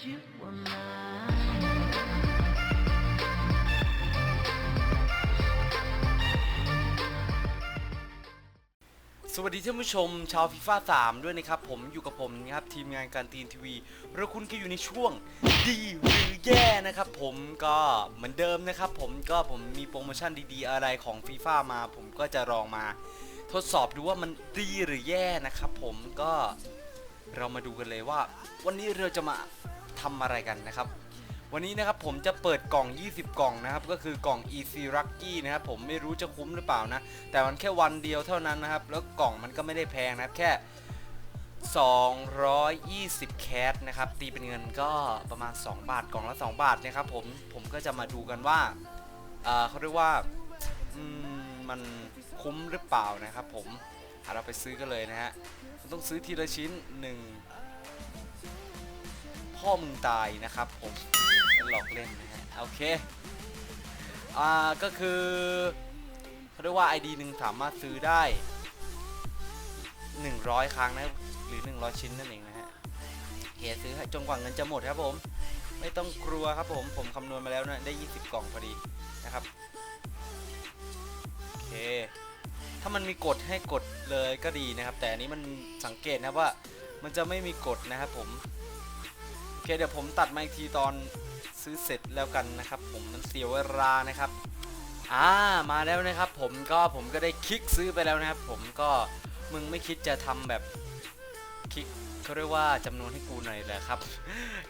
สวัสดีท่านผู้ชมชาวฟีฟ่า3ด้วยนะครับ ผมอยู่กับผมนะครับ ทีมงานการตีนทีวีแล้วคุณก็อยู่ในช่วงดีหรือแย่นะครับ ผมก็เหมือนเดิมนะครับ ผมก็ผมมีโปรโมชั่นดีๆ อะไรของฟีฟ่ามา ผมก็จะลองมาทดสอบดูว่ามันดีหรือแย่นะครับ ผมก็เรามาดูกันเลยว่า วันนี้เราจะมา ทำอะไรกันนะครับ วันนี้นะครับผมจะเปิดกล่อง 20 กล่องนะครับ ก็คือกล่อง Easy Lucky นะครับผมไม่รู้จะคุ้มหรือเปล่านะ แต่มันแค่วันเดียวเท่านั้นนะครับ แล้วกล่องมันก็ไม่ได้แพงนะครับแค่ 220 แคสนะครับ ตีเป็นเงินก็ประมาณ 2 บาทกล่องละ 2 บาทนะครับผมผมก็จะมาดูกันว่าเขาเรียกว่ามมันคุ้มหรือเปล่านะครับผมเราไปซื้อกันเลยนะฮะมันต้องซื้อทีละชิ้นหนึ่ง พ่อมึงตายนะครับผมหลอกเล่นนะฮะโอเคอ่าก็คือเขาเรียกว่า ID หนึ่งสามารถซื้อได้ 100 ครั้งนะหรือ 100 ชิ้นนั่นเองนะฮะเฮียซื้อจนกว่าเงินจะหมดครับผม ไม่ต้องกลัวครับผมผมคำนวณมาแล้วนะได้ 20 กล่องพอดีนะครับโอเคถ้ามันมีกฎให้กดเลยก็ดีนะครับ แต่อันนี้มันสังเกตนะว่ามันจะไม่มีกฎนะครับผม เคเดี๋ยวผมตัดมาอีกทีตอนซื้อเสร็จแล้วกันนะครับ ผมมันเสียเวลานะครับอ่ามาแล้วนะครับ ผมก็ผมก็ได้คลิกซื้อไปแล้วนะครับ ผมก็มึงไม่คิดจะทำแบบคลิกเขาเรียกว่าจำนวนให้กูหน่อยเหรอครับ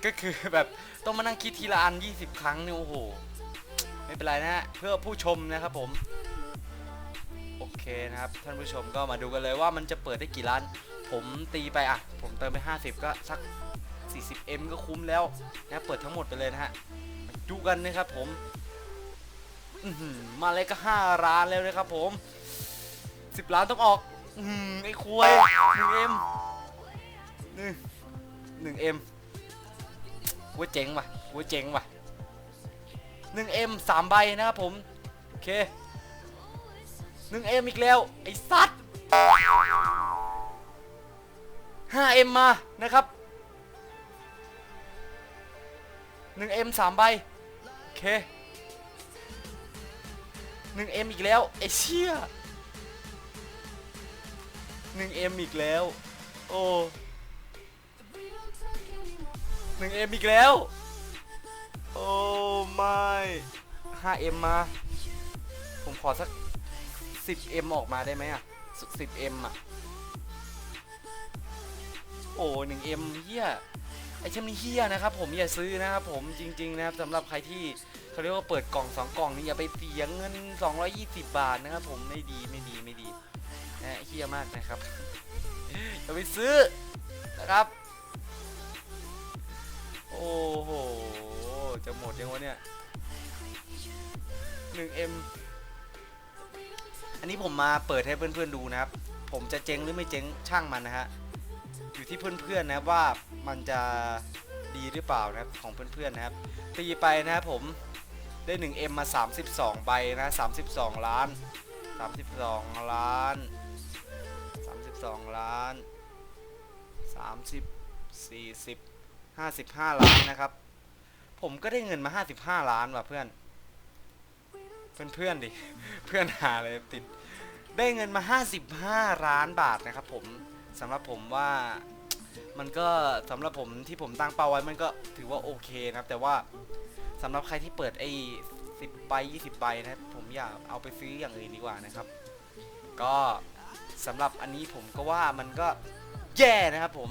ก็คือแบบต้องมานั่งคิดทีละอัน 20 ครั้งเนี่ยโอ้โหไม่เป็นไรนะฮะเพื่อผู้ชมนะครับผมโอเคนะครับท่านผู้ชมก็มาดูกันเลยว่ามันจะเปิดได้กี่ล้าน ผมตีไปอะ ผมเติมไป 50 ก็สัก 40M ก็คุ้มแล้วนะเปิดทั้งหมดไปเลยนะฮะดูกันนะครับผมมาเลยก็ห้าล้านแล้วนะครับผมสิบล้านต้องออกอไอ้คุยหนึ่งเอ็มหนึ่งเอ็มว่าเจ๋งว่ะว่าเจ๋งว่ะหนึ่งเอ็มสามใบนะครับผม โอเคหนึ่งเอ็มอีกแล้ว ไอ้สัตว์ห้าเอ็มมานะครับ หนึ่งเอ็มสามใบโอเคหนึ่งเอ็มอีกแล้วไอเชี่ยหนึ่งเอ็มอีกแล้ว โอ้หนึ่งเอ็มอีกแล้ว โอ้ไม่ห้าเอ็มมา ผมขอสักสิบเอ็มออกมาได้ไหมอะสิบเอ็มอะ โอ้หนึ่งเอ็มเฮีย ไอเช่นนี้เฮียนะครับผมอย่าซื้อนะครับผมจริง ๆ นะครับสำหรับใครที่เขาเรียกว่าเปิดกล่องสองกล่องนี่อย่าไปเสียเงิน 220 บาทนะครับผมไม่ดีไม่ดีไม่ดีนะเฮี้ยมากนะครับอย่าไปซื้อนะครับ โอ้โหจะหมดยังวะเนี่ย 1M อันนี้ผมมาเปิดให้เพื่อนๆดูนะครับ ผมจะเจ๊งหรือไม่เจ๊งช่างมันนะฮะ อยู่ที่เพื่อนๆนะครับว่ามันจะดีหรือเปล่านะครับของเพื่อนๆนะครับตีไปนะครับผมได้ 1M มา 32 ใบนะ 32 ล้าน 32 ล้าน 32 ล้าน 30 40 55 ล้านนะครับ ผมก็ได้เงินมา 55 ล้านว่ะเพื่อน เพื่อนเพื่อนๆดิ เพื่อนหาเลยติด ได้เงินมา 55 ล้านบาทนะครับผม สำหรับผมว่ามันก็สำหรับผมที่ผมตั้งเป้าไว้มันก็ถือว่าโอเคนะครับ แต่ว่าสำหรับใครที่เปิดไอ้สิบใบยี่สิบใบนะครับผมอยากเอาไปซื้ออย่างอื่นดีกว่านะครับ ก็สำหรับอันนี้ผมก็ว่ามันก็แย่นะครับผม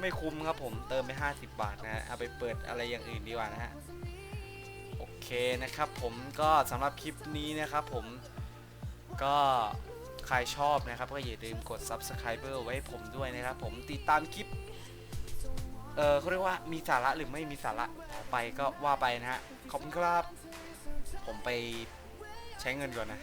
ไม่คุ้มครับผมเติมไป 50 บาทนะฮะเอาไปเปิดอะไรอย่างอื่นดีกว่านะฮะโอเคนะครับผมก็สำหรับคลิปนี้นะครับผมก็ ใครชอบนะครับ ก็อย่าลืมกด subscriber ไว้ผมด้วยนะครับ ผมติดตามคลิป เออเขาเรียกว่ามีสาระหรือไม่มีสาระต่อไปก็ว่าไปนะฮะ ขอบคุณครับ ผมไปใช้เงินก่อนนะ